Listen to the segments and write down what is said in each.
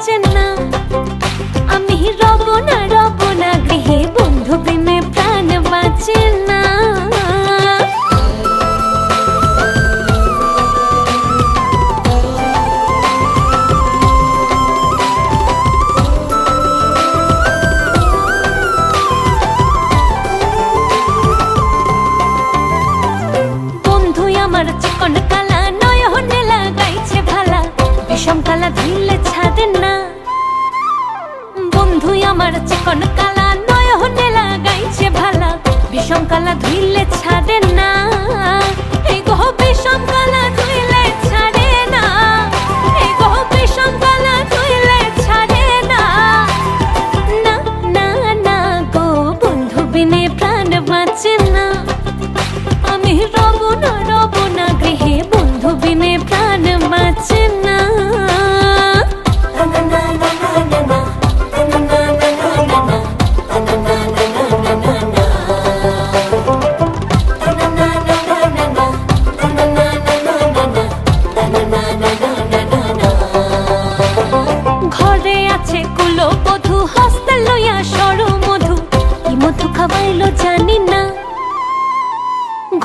见了呢？আমার চিকন কালা হলে লাগাইছে ভালা। ভীষণ কালা ধুইলে ছাড়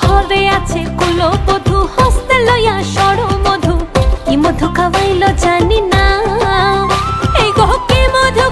ঘরে আছে কুলো বধু হস্তে লইয়া সর মধু কি মধু খাওয়াইল জানি না। এই গহ, কি মধু